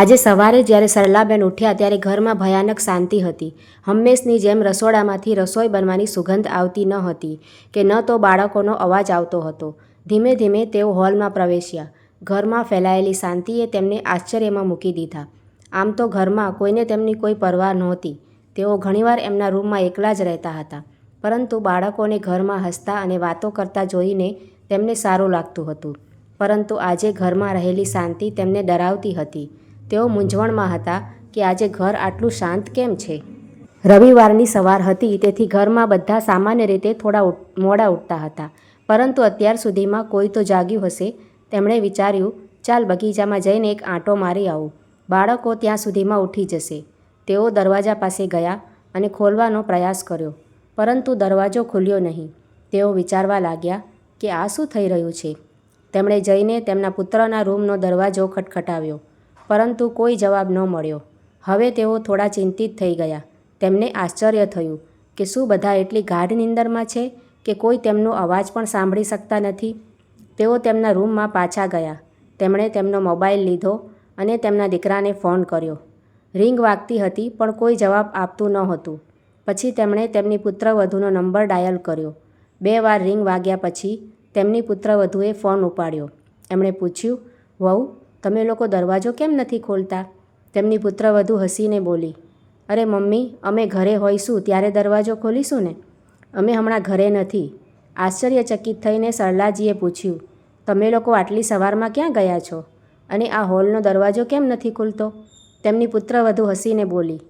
આજે સવારે જ્યારે સરલાબેન ઉઠ્યા ત્યારે ઘરમાં ભયાનક શાંતિ હતી. હંમેશની જેમ રસોડામાંથી રસોઈ બનવાની સુગંધ આવતી ન હતી કે ન તો બાળકોનો અવાજ આવતો હતો. ધીમે ધીમે તેઓ હોલમાં પ્રવેશ્યા. ઘરમાં ફેલાયેલી શાંતિએ તેમને આશ્ચર્યમાં મૂકી દીધા. આમ તો ઘરમાં કોઈને તેમની કોઈ પરવા નહોતી. તેઓ ઘણીવાર એમના રૂમમાં એકલા જ રહેતા હતા. પરંતુ બાળકોને ઘરમાં હસતા અને વાતો કરતા જોઈને તેમને સારું લાગતું હતું. પરંતુ આજે ઘરમાં રહેલી શાંતિ તેમને ડરાવતી હતી. તેઓ મૂંઝવણમાં હતા કે આજે ઘર આટલું શાંત કેમ છે? રવિવારની સવાર હતી, તેથી ઘરમાં બધા સામાન્ય રીતે થોડા મોડા ઉઠતા હતા. પરંતુ અત્યાર સુધીમાં કોઈ તો જાગ્યું હશે. તેમણે વિચાર્યું, ચાલ બગીચામાં જઈને એક આંટો મારી આવું. બાળકો ત્યાં સુધીમાં ઉઠી જશે. તેઓ દરવાજા પાસે ગયા અને ખોલવાનો પ્રયાસ કર્યો. પરંતુ દરવાજો ખુલ્યો નહીં. તેઓ વિચારવા લાગ્યા કે આ શું થઈ રહ્યું છે? તેમણે જઈને તેમના પુત્રના રૂમનો દરવાજો ખટખટાવ્યો. પરંતુ કોઈ જવાબ ન મળ્યો. હવે તેઓ થોડા ચિંતિત થઈ ગયા. તેમને આશ્ચર્ય થયું કે શું બધા એટલી ગાઢ નિંદરમાં છે કે કોઈ તેમનો અવાજ પણ સાંભળી શકતા નથી? તેઓ તેમના રૂમમાં પાછા ગયા. તેમણે તેમનો મોબાઈલ લીધો અને તેમના દીકરાને ફોન કર્યો. રિંગ વાગતી હતી, પણ કોઈ જવાબ આપતું ન હતું. પછી તેમણે તેમની પુત્રવધૂનો નંબર ડાયલ કર્યો. બે વાર રિંગ વાગ્યા પછી તેમની પુત્રવધૂએ ફોન ઉપાડ્યો. એમણે પૂછ્યું, વહુ તમે લોકો દરવાજો કેમ નથી ખોલતા? તેમની પુત્રવધુ હસીને બોલી, અરે મમ્મી, અમે ઘરે હોઈશું, ત્યારે દરવાજો ખોલીશું ને? અમે હમણાં ઘરે નથી. આશ્ચર્યચકિત થઈને સરલાજીએ પૂછ્યું, તમે લોકો આટલી સવારમાં ક્યાં ગયા છો? અને આ હોલનો દરવાજો કેમ નથી ખુલતો? તેમની પુત્રવધુ હસીને બોલી,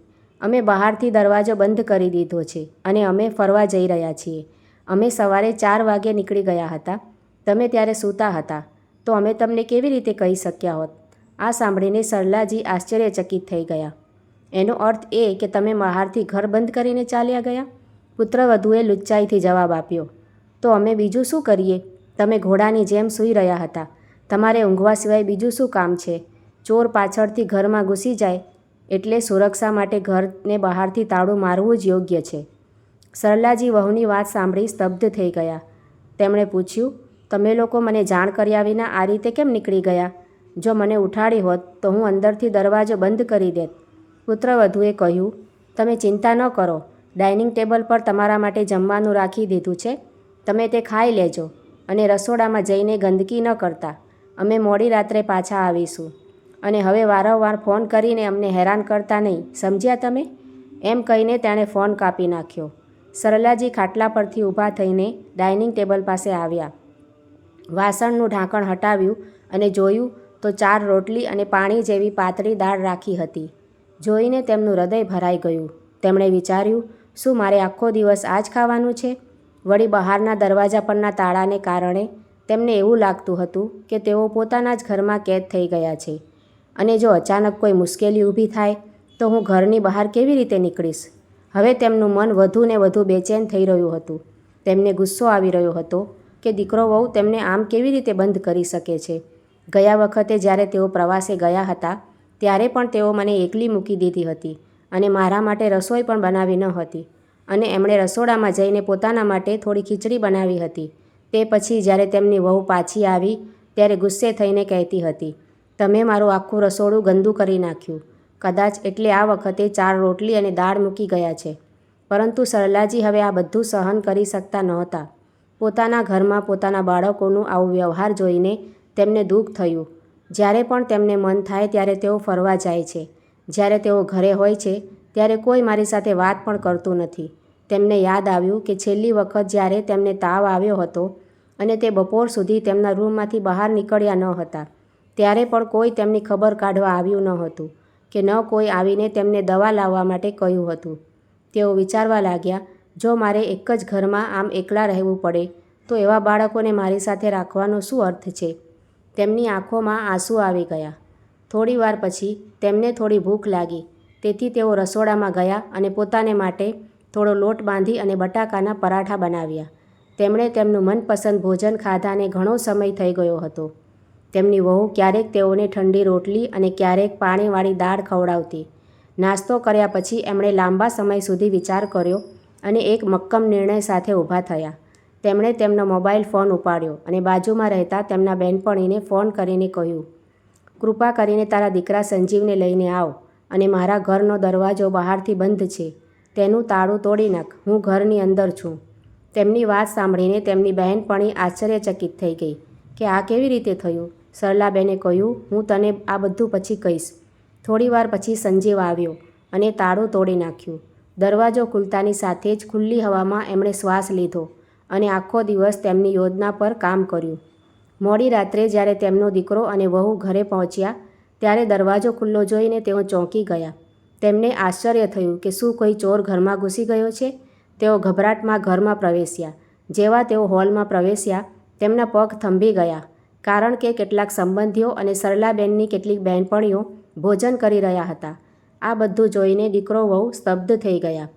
અમે બહારથી દરવાજો બંધ કરી દીધો છે અને અમે ફરવા જઈ રહ્યા છીએ. અમે સવારે ચાર વાગે નીકળી ગયા હતા. તમે ત્યારે સૂતા હતા. તો અમે તમને કેવી રીતે કહી શક્યા હોત? આ સાંભળીને સરલાજી આશ્ચર્યચકિત થઈ ગયા. એનો અર્થ એ કે તમે બહારથી ઘર બંધ કરીને ચાલ્યા ગયા? પુત્રવધુએ લુચ્ચાઈથી જવાબ આપ્યો, તો અમે બીજું શું કરીએ? તમે ઘોડાની જેમ સૂઈ રહ્યા હતા. તમારે ઊંઘવા સિવાય બીજું શું કામ છે? ચોર પાછળથી ઘરમાં ઘૂસી જાય એટલે સુરક્ષા માટે ઘરને બહારથી તાળું મારવું જ યોગ્ય છે. સરલાજી વહુની વાત સાંભળી સ્તબ્ધ થઈ ગયા. તેમણે પૂછ્યું તમે લોકો મને જાણ કર્યા વિના આ રીતે કેમ નીકળી ગયા? જો મને ઉઠાડી હોત તો હું અંદરથી દરવાજો બંધ કરી દેત. પુત્રવધુએ કહ્યું, તમે ચિંતા ન કરો. ડાઇનિંગ ટેબલ પર તમારા માટે જમવાનું રાખી દીધું છે. તમે તે ખાઈ લેજો અને રસોડામાં જઈને ગંદકી ન કરતા. અમે મોડી રાત્રે પાછા આવીશું. અને હવે વારંવાર ફોન કરીને અમને હેરાન કરતા નહીં, સમજ્યા તમે? એમ કહીને તેણે ફોન કાપી નાખ્યો. સરલાજી ખાટલા પરથી ઊભા થઈને ડાઇનિંગ ટેબલ પાસે આવ્યા. વાસણનું ઢાંકણ હટાવ્યું અને જોયું તો ચાર રોટલી અને પાણી જેવી પાતળી દાળ રાખી હતી. જોઈને તેમનું હૃદય ભરાઈ ગયું. તેમણે વિચાર્યું, શું મારે આખો દિવસ આ જ ખાવાનું છે? વળી બહારના દરવાજા પરના તાળાને કારણે તેમને એવું લાગતું હતું કે તેઓ પોતાના જ ઘરમાં કેદ થઈ ગયા છે. અને જો અચાનક કોઈ મુશ્કેલી ઊભી થાય, તો હું ઘરની બહાર કેવી રીતે નીકળીશ? હવે તેમનું મન વધુ ને વધુ બેચેન થઈ રહ્યું હતું. તેમને ગુસ્સો આવી રહ્યો હતો કે દીકરો વહુ તેમને આમ કેવી રીતે બંધ કરી શકે છે? ગયા વખતે જ્યારે તેઓ પ્રવાસે ગયા હતા, ત્યારે પણ તેઓ મને એકલી મૂકી દીધી હતી અને મારા માટે રસોઈ પણ બનાવી ન હતી અને એમણે રસોડામાં જઈને પોતાના માટે થોડી ખીચડી બનાવી હતી. તે પછી જ્યારે તેમની વહુ પાછી આવી, ત્યારે ગુસ્સે થઈને કહેતી હતી, તમે મારું આખું રસોડું ગંદુ કરી નાખ્યું. કદાચ એટલે આ વખતે ચાર રોટલી અને દાળ મૂકી ગયા છે. પરંતુ સરલાજી હવે આ બધું સહન કરી શકતા નહોતા. પોતાના ઘરમાં પોતાના બાળકોનું આવું વ્યવહાર જોઈને તેમને દુઃખ થયું. જ્યારે પણ તેમને મન થાય ત્યારે તેઓ ફરવા જાય છે. જ્યારે તેઓ ઘરે હોય છે, ત્યારે કોઈ મારી સાથે વાત પણ કરતું નથી. તેમને યાદ આવ્યું કે છેલ્લી વખત જ્યારે તેમને તાવ આવ્યો હતો અને તે બપોર સુધી તેમના રૂમમાંથી બહાર નીકળ્યા ન હતા, ત્યારે પણ કોઈ તેમની ખબર કાઢવા આવ્યું ન હતું કે ન કોઈ આવીને તેમને દવા લાવવા માટે કહ્યું હતું. તેઓ વિચારવા લાગ્યા જો મારે એક જ ઘરમાં આમ એકલા રહેવું પડે, તો એવા બાળકોને મારી સાથે રાખવાનો શું અર્થ છે? તેમની આંખોમાં આંસુ આવી ગયા. થોડીવાર પછી તેમને થોડી ભૂખ લાગી. તેથી તેઓ રસોડામાં ગયા અને પોતાને માટે થોડો લોટ બાંધી અને બટાકાના પરાઠા બનાવ્યા. તેમણે તેમનું મનપસંદ ભોજન ખાધાને ઘણો સમય થઈ ગયો હતો. તેમની વહુ ક્યારેક તેઓને ઠંડી રોટલી અને ક્યારેક પાણીવાળી દાળ ખવડાવતી. નાસ્તો કર્યા પછી એમણે લાંબા સમય સુધી વિચાર કર્યો અને એક મક્કમ નિર્ણય સાથે ઊભા થયા. તેમણે તેમનો મોબાઈલ ફોન ઉપાડ્યો અને બાજુમાં રહેતા તેમના બહેનપણીને ફોન કરીને કહ્યું, કૃપા કરીને તારા દીકરા સંજીવને લઈને આવ અને મારા ઘરનો દરવાજો બહારથી બંધ છે. તેનું તાળું તોડી નાખ. હું ઘરની અંદર છું. તેમની વાત સાંભળીને તેમની બહેનપણી આશ્ચર્યચકિત થઈ ગઈ કે આ કેવી રીતે થયું? સરલાબેને કહ્યું, હું તને આ બધું પછી કહીશ. થોડીવાર પછી સંજીવ આવ્યો અને તાળું તોડી નાખ્યું. દરવાજો ખુલતાની સાથે જ ખુલ્લી હવામાં એમણે શ્વાસ લીધો અને આખો દિવસ તેમની યોજના પર કામ કર્યું. મોડી રાત્રે જ્યારે તેમનો દીકરો અને વહુ ઘરે પહોંચ્યા, ત્યારે દરવાજો ખુલ્લો જોઈને તેઓ ચોંકી ગયા. તેમને આશ્ચર્ય થયું કે શું કોઈ ચોર ઘરમાં ઘૂસી ગયો છે? તેઓ ગભરાટમાં ઘરમાં પ્રવેશ્યા. જેવા તેઓ હોલમાં પ્રવેશ્યા, તેમના પગ થંભી ગયા. કારણ કે કેટલાક સંબંધીઓ અને સરલાબેનની કેટલીક બહેનપણીઓ ભોજન કરી રહ્યા હતા. આ બધું જોઈને દીકરો વહુ સ્તબ્ધ થઈ ગયા.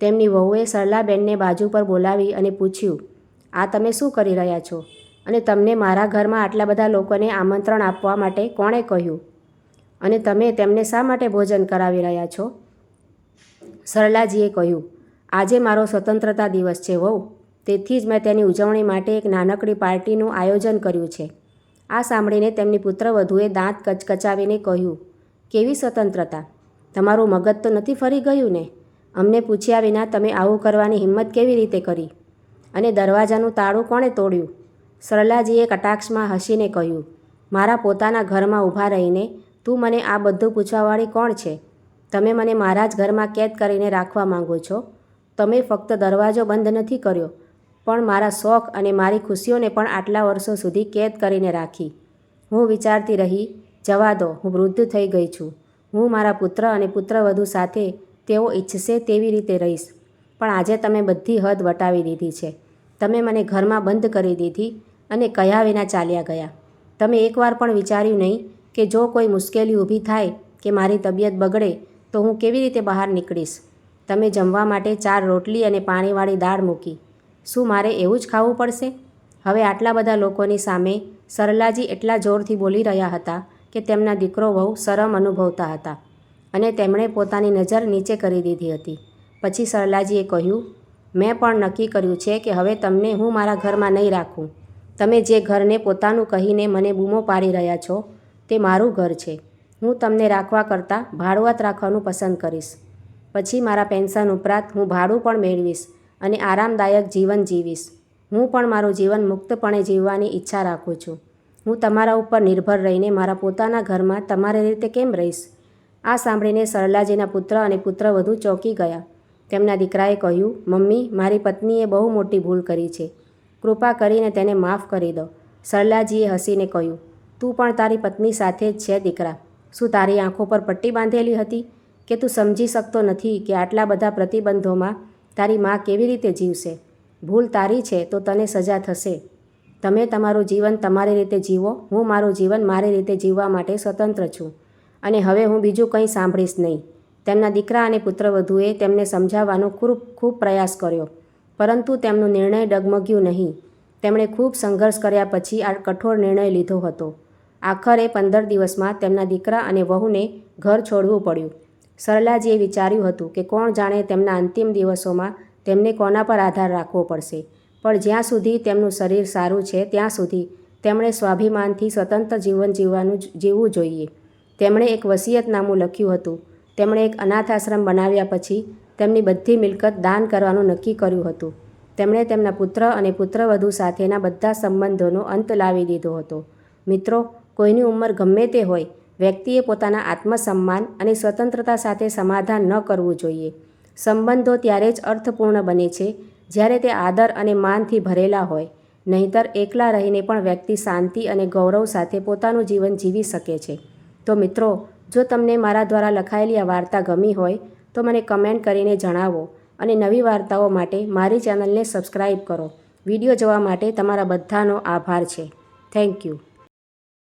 તેમની વહુએ સરલાબેનને બાજુ પર બોલાવી અને પૂછ્યું, આ તમે શું કરી રહ્યા છો? અને તમને મારા ઘરમાં આટલા બધા લોકોને આમંત્રણ આપવા માટે કોણે કહ્યું? અને તમે તેમને શા માટે ભોજન કરાવી રહ્યા છો? સરલાજીએ કહ્યું, આજે મારો સ્વતંત્રતા દિવસ છે વહુ. તેથી જ મેં તેની ઉજવણી માટે એક નાનકડી પાર્ટીનું આયોજન કર્યું છે. આ સાંભળીને તેમની પુત્રવધુએ દાંત કચકચાવીને કહ્યું, કેવી સ્વતંત્રતા? તમારું મગજ તો નથી ફરી ગયું ને? અમને પૂછ્યા વિના તમે આવું કરવાની હિંમત કેવી રીતે કરી? અને દરવાજાનું તાળું કોણે તોડ્યું? સરલાજીએ કટાક્ષમાં હસીને કહ્યું, મારા પોતાના ઘરમાં ઊભા રહીને તું મને આ બધું પૂછવાવાળી કોણ છે? તમે મને મારા જ ઘરમાં કેદ કરીને રાખવા માંગો છો? તમે ફક્ત દરવાજો બંધ નથી કર્યો, પણ મારા શોખ અને મારી ખુશીઓને પણ આટલા વર્ષો સુધી કેદ કરીને રાખી. હું વિચારતી રહી, જવા દો, હું વૃદ્ધ થઈ ગઈ છું. હું મારા પુત્ર અને પુત્રવધુ સાથે તેઓ ઈચ્છશે તેવી રીતે રહીશ. પણ આજે તમે બધી હદ વટાવી દીધી છે. તમે મને ઘરમાં બંધ કરી દીધી અને કયા વિના ચાલ્યા ગયા? તમે એકવાર પણ વિચાર્યું નહીં કે જો કોઈ મુશ્કેલી ઊભી થાય કે મારી તબિયત બગડે તો હું કેવી રીતે બહાર નીકળીશ? તમે જમવા માટે ચાર રોટલી અને પાણીવાળી દાળ મૂકી. શું મારે એવું જ ખાવું પડશે? હવે આટલા બધા લોકોની સામે સરલાજી એટલા જોરથી બોલી રહ્યા હતા કે તેમના દીકરો વહુ શરમ અનુભવતા હતા અને તેમણે પોતાની નજર નીચે કરી દીધી હતી. પછી સરલાજીએ કહ્યું, મેં પણ નક્કી કર્યું છે કે હવે તમને હું મારા ઘરમાં નહીં રાખું. તમે જે ઘરને પોતાનું કહીને મને બૂમો પાડી રહ્યા છો, તે મારું ઘર છે. હું તમને રાખવા કરતાં ભાડુઆત રાખવાનું પસંદ કરીશ. પછી મારા પેન્શન ઉપરાંત હું ભાડું પણ મેળવીશ અને આરામદાયક જીવન જીવીશ. હું પણ મારું જીવન મુક્તપણે જીવવાની ઈચ્છા રાખું છું. હું તમારા ઉપર નિર્ભર રહીને મારા પોતાના ઘરમાં તમારી રીતે કેમ રહીશ? આ સાંભળીને સરલાજીના પુત્ર અને પુત્રવધુ ચોંકી ગયા. તેમના દીકરાએ કહ્યું, મમ્મી, મારી પત્નીએ બહુ મોટી ભૂલ કરી છે. કૃપા કરીને તેને માફ કરી દો. સરલાજીએ હસીને કહ્યું, તું પણ તારી પત્ની સાથે જ છે, દીકરા. શું તારી આંખો પર પટ્ટી બાંધેલી હતી? કે તું સમજી શકતો નથી કે આટલા બધા પ્રતિબંધોમાં તારી મા કેવી રીતે જીવશે? ભૂલ તારી છે તો તને સજા થશે. તમે તમારું જીવન તમારી રીતે જીવો, હું મારું જીવન મારી રીતે જીવવા માટે સ્વતંત્ર છું. અને હવે હું બીજું કંઈ સાંભળીશ નહીં. તેમના દીકરા અને પુત્રવધુએ તેમને સમજાવવાનો ખૂબ ખૂબ પ્રયાસ કર્યો. પરંતુ તેમનો નિર્ણય ડગમગ્યું નહીં. તેમણે ખૂબ સંઘર્ષ કર્યા પછી આ કઠોર નિર્ણય લીધો હતો. આખરે પંદર દિવસમાં તેમના દીકરા અને વહુને ઘર છોડવું પડ્યું. સરલાજીએ વિચાર્યું હતું કે કોણ જાણે તેમના અંતિમ દિવસોમાં તેમને કોના પર આધાર રાખવો પડશે. પણ જ્યાં સુધી તેમનું શરીર સારું છે, ત્યાં સુધી તેમણે સ્વાભિમાનથી સ્વતંત્ર જીવન જીવવાનું જીવવું જોઈએ. તેમણે એક વસિયતનામું લખ્યું હતું. તેમણે એક અનાથ આશ્રમ બનાવ્યા પછી તેમની બધી મિલકત દાન કરવાનું નક્કી કર્યું હતું. તેમણે તેમના પુત્ર અને પુત્રવધુ સાથેના બધા સંબંધોનો અંત લાવી દીધો હતો. મિત્રો, કોઈની ઉંમર ગમે તે હોય, વ્યક્તિએ પોતાના આત્મસન્માન અને સ્વતંત્રતા સાથે સમાધાન ન કરવું જોઈએ. સંબંધો ત્યારે જ અર્થપૂર્ણ બને છે જ્યારે તે આદર અને માનથી ભરેલા હોય, નહીંતર એકલા રહીને પણ વ્યક્તિ શાંતિ અને ગૌરવ સાથે પોતાનું જીવન જીવી શકે છે. તો મિત્રો, જો તમને મારા દ્વારા લખાયેલી આ વાર્તા ગમી હોય, તો મને કમેન્ટ કરીને જણાવો અને નવી વાર્તાઓ માટે મારી ચેનલને સબસ્ક્રાઈબ કરો. વીડિયો જોવા માટે તમારા બધાનો આભાર છે. Thank you.